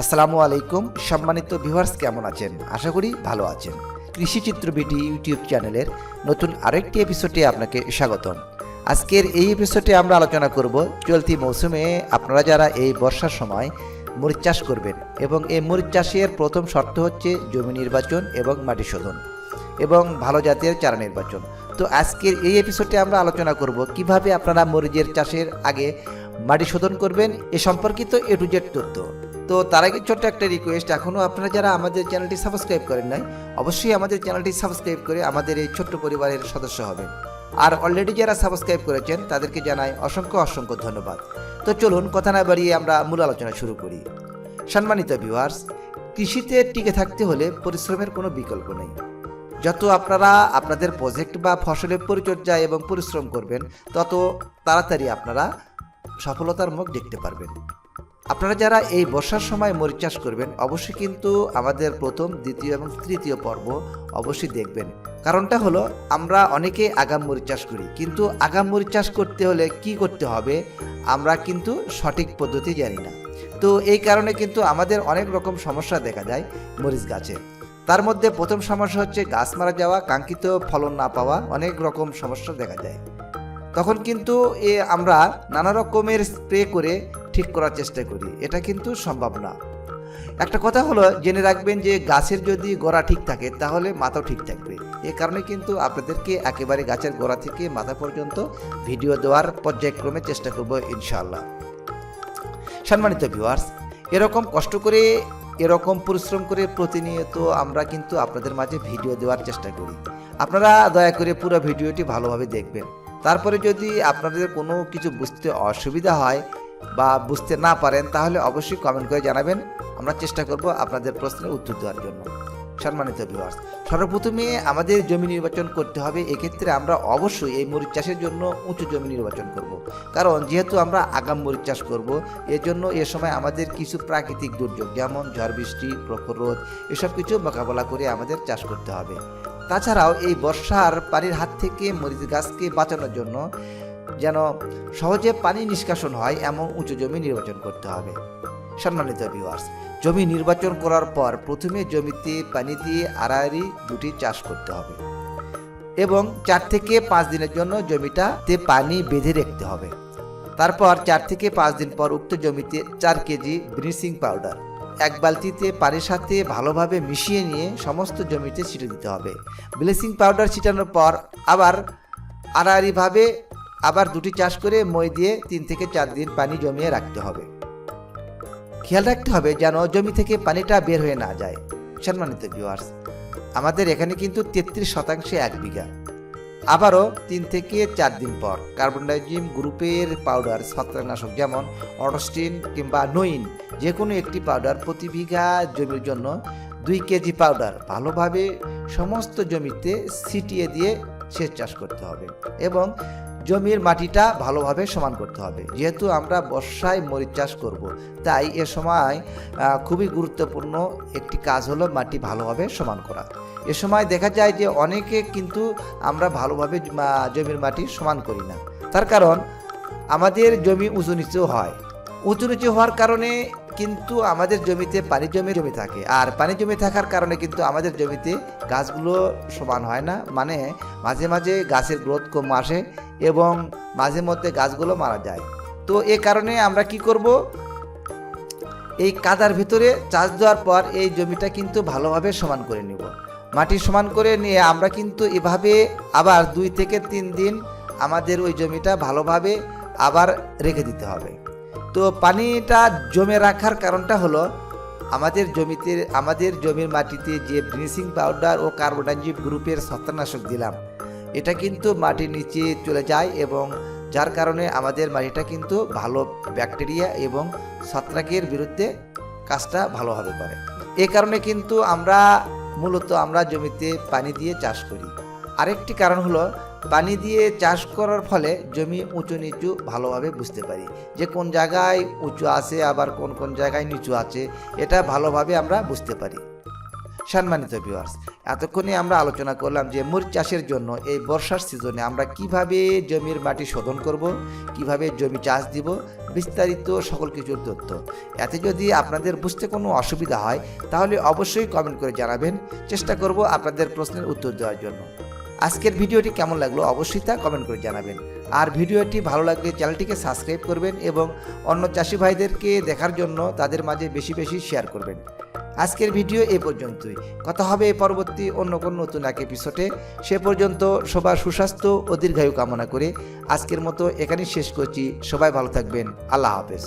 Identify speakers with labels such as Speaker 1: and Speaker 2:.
Speaker 1: আসসালামু আলাইকুম। সম্মানিত ভিউয়ার্স কেমন আছেন? আশা করি ভালো আছেন। কৃষি চিত্র বিটি ইউটিউব চ্যানেলের নতুন আরেকটি এপিসোডে আপনাকে স্বাগতম। আজকের এই এপিসোডে আমরা আলোচনা করব চলতি মৌসুমে আপনারা যারা এই বর্ষার সময় মরিচ চাষ করবেন এবং এই মরিচ চাষের প্রথম শর্ত হচ্ছে জমি নির্বাচন এবং মাটি শোধন এবং ভালো জাতের চারা নির্বাচন। তো আজকের এই এপিসোডে আমরা আলোচনা করব কীভাবে আপনারা মরিচের চাষের আগে মাটি শোধন করবেন এ সম্পর্কিত এ টু জেড তথ্য। তো তার আগে ছোট্ট একটা রিকোয়েস্ট এখনও আপনারা যারা আমাদের চ্যানেলটি সাবস্ক্রাইব করেন নাই, অবশ্যই আমাদের চ্যানেলটি সাবস্ক্রাইব করে আমাদের এই ছোট্ট পরিবারের সদস্য হবেন। আর অলরেডি যারা সাবস্ক্রাইব করেছেন, তাদেরকে জানাই অসংখ্য অসংখ্য ধন্যবাদ। তো চলুন, কথা না বাড়িয়ে আমরা মূল আলোচনা শুরু করি। সম্মানিত ভিউয়ার্স কৃষিতে টিকে থাকতে হলে পরিশ্রমের কোনো বিকল্প নেই। যত আপনারা আপনাদের প্রজেক্ট বা ফসলের পরিচর্যা এবং পরিশ্রম করবেন, তত তাড়াতাড়ি আপনারা সফলতার মুখ দেখতে পারবেন। আপনারা যারা এই বর্ষার সময় মরিচ চাষ করবেন, অবশ্যই কিন্তু আমাদের প্রথম, দ্বিতীয় এবং তৃতীয় পর্ব অবশ্যই দেখবেন। কারণটা হলো, আমরা অনেকে আগাম মরিচ চাষ করি, কিন্তু আগাম মরিচ চাষ করতে হলে কি করতে হবে, আমরা কিন্তু সঠিক পদ্ধতি জানি না। তো এই কারণে কিন্তু আমাদের অনেক রকম সমস্যা দেখা যায় মরিচ গাছে। তার মধ্যে প্রথম সমস্যা হচ্ছে গাছ মারা যাওয়া, কাঙ্ক্ষিত ফলন না পাওয়া, অনেক রকম সমস্যা দেখা যায় তখন কিন্তু এ আমরা নানা রকমের স্প্রে করে ঠিক করার চেষ্টা করি। এটা কিন্তু সম্ভব না। একটা কথা হলো, জেনে রাখবেন যে গাছের যদি গোড়া ঠিক থাকে, তাহলে মাথাও ঠিক থাকবে। এ কারণে কিন্তু আপনাদেরকে একেবারে গাছের গোড়া থেকে মাথা পর্যন্ত ভিডিও দেওয়ার পর্যায়ক্রমে চেষ্টা করব ইনশাআল্লাহ। সম্মানিত ভিউয়ার্স, এরকম কষ্ট করে, এরকম পরিশ্রম করে প্রতিনিয়ত আমরা কিন্তু আপনাদের মাঝে ভিডিও দেওয়ার চেষ্টা করি। আপনারা দয়া করে পুরো ভিডিওটি ভালোভাবে দেখবেন। তারপরে যদি আপনাদের কোনো কিছু বুঝতে অসুবিধা হয় বা বুঝতে না পারেন, তাহলে অবশ্যই কমেন্ট করে জানাবেন। আমরা চেষ্টা করব আপনাদের প্রশ্নের উত্তর দেওয়ার জন্য। সম্মানিত ভিউয়ার্স সর্বপ্রথমে আমাদের জমি নির্বাচন করতে হবে। এক্ষেত্রে আমরা অবশ্যই এই মরিচ চাষের জন্য উঁচু জমি নির্বাচন করব। কারণ যেহেতু আমরা আগাম মরিচ চাষ করব এর জন্য এ সময় আমাদের কিছু প্রাকৃতিক দুর্যোগ, যেমন ঝড় বৃষ্টি, প্রখর রোদ, এসব কিছু মোকাবেলা করে আমাদের চাষ করতে হবে। তাছাড়াও এই বর্ষার পানির হাত থেকে মরিচ গাছকে বাঁচানোর জন্য যেন সহজে পানি নিষ্কাশন হয়, এমন উঁচু জমি নির্বাচন করতে হবে। সম্মানিত ভিউয়ার্স জমি নির্বাচন করার পর প্রথমে জমিতে পানি দিয়ে আড়াআড়ি দুটি চাষ করতে হবে এবং চার থেকে পাঁচ দিনের জন্য জমিটাতে পানি বেঁধে রাখতে হবে। তারপর চার থেকে পাঁচ দিন পর উক্ত জমিতে চার কেজি ব্লিচিং পাউডার, এক বালতিতে পানির সাথে ভালোভাবে মিশিয়ে নিয়ে সমস্ত জমিতে ছিটে দিতে হবে। ব্লিচিং পাউডার ছিটানোর পর আবার আড়াআড়িভাবে আবার দুটি চাষ করে মই দিয়ে তিন থেকে চার দিন পানি জমিয়ে রাখতে হবে। খেয়াল রাখতে হবে যেন জমি থেকে পানিটা বের হয়ে না যায়। সম্মানিত ভিউয়ার্স আমাদের এখানে কিন্তু তেত্রিশ শতাংশে এক বিঘা। আবারও তিন থেকে চার দিন পর কার্বন ডাইজিম গ্রুপের পাউডার ছত্রাকনাশক যেমন অরস্টিন কিংবা নইন যে কোনো একটি পাউডার প্রতি বিঘা জমির জন্য দুই কেজি পাউডার ভালোভাবে সমস্ত জমিতে ছিটিয়ে দিয়ে সেচ চাষ করতে হবে। এবং জমির মাটিটা ভালোভাবে সমান করতে হবে। যেহেতু আমরা বর্ষায় মরিচ চাষ করব, তাই এ সময় খুবই গুরুত্বপূর্ণ একটি কাজ হলো মাটি ভালোভাবে সমান করা। এ সময় দেখা যায় যে অনেকে কিন্তু আমরা ভালোভাবে জমির মাটি সমান করি না। তার কারণ, আমাদের জমি উঁচু নিচু হয়। উঁচু নিচু হওয়ার কারণে কিন্তু আমাদের জমিতে পানি জমে জমে থাকে। আর পানি জমে থাকার কারণে কিন্তু আমাদের জমিতে গাছগুলো সমান হয় না। মানে মাঝে মাঝে গাছের গ্রোথ কম আসে এবং মাঝে মধ্যে গাছগুলো মারা যায়। তো এ কারণে আমরা কি করব? এই কাদার ভিতরে চাষ দেওয়ার পর এই জমিটা কিন্তু ভালোভাবে সমান করে নিব। মাটি সমান করে নিয়ে আমরা কিন্তু এভাবে আবার দুই থেকে তিন দিন আমাদের ওই জমিটা ভালোভাবে আবার রেখে দিতে হবে। তো পানিটা জমে রাখার কারণটা হলো আমাদের জমিতে, আমাদের জমির মাটিতে যে ব্লিচিং পাউডার ও কার্বোডাইজিম গ্রুপের ছত্রাকনাশক দিলাম, এটা কিন্তু মাটির নিচে চলে যায় এবং যার কারণে আমাদের মাটিটা কিন্তু ভালো ব্যাকটেরিয়া এবং ছত্রাকের বিরুদ্ধে কাজটা ভালোভাবে করে এ কারণে কিন্তু আমরা মূলত আমরা জমিতে পানি দিয়ে চাষ করি। আরেকটি কারণ হলো পানি দিয়ে চাষ করার ফলে জমি উঁচু নিচু ভালোভাবে বুঝতে পারি যে কোন জায়গায় উঁচু আছে, আবার কোন কোন জায়গায় নিচু আছে, এটা ভালোভাবে আমরা বুঝতে পারি। সম্মানিত ভিউয়ার্স এতক্ষণে আমরা আলোচনা করলাম যে মরিচ চাষের জন্য এই বর্ষার সিজনে আমরা কীভাবে জমির মাটি শোধন করব, কীভাবে জমি চাষ দিব, বিস্তারিত সকল কিছুর তথ্য। এতে যদি আপনাদের বুঝতে কোনো অসুবিধা হয়, তাহলে অবশ্যই কমেন্ট করে জানাবেন। চেষ্টা করব আপনাদের প্রশ্নের উত্তর দেওয়ার জন্য। আজকের ভিডিওটি কেমন লাগল অবশ্যই তা কমেন্ট করে জানাবেন। আর ভিডিওটি ভালো লাগলে চ্যানেলটিকে সাবস্ক্রাইব করবেন এবং অন্য চাষি ভাইদেরকে দেখার জন্য তাদের মাঝে বেশি বেশি শেয়ার করবেন। আজকের ভিডিও এ পর্যন্তই। কথা হবে পরবর্তী অন্য কোনো নতুন এক এপিসোডে সে পর্যন্ত সবার সুস্বাস্থ্য ও দীর্ঘায়ু কামনা করে আজকের মতো এখানেই শেষ করছি। সবাই ভালো থাকবেন। আল্লাহ হাফেজ।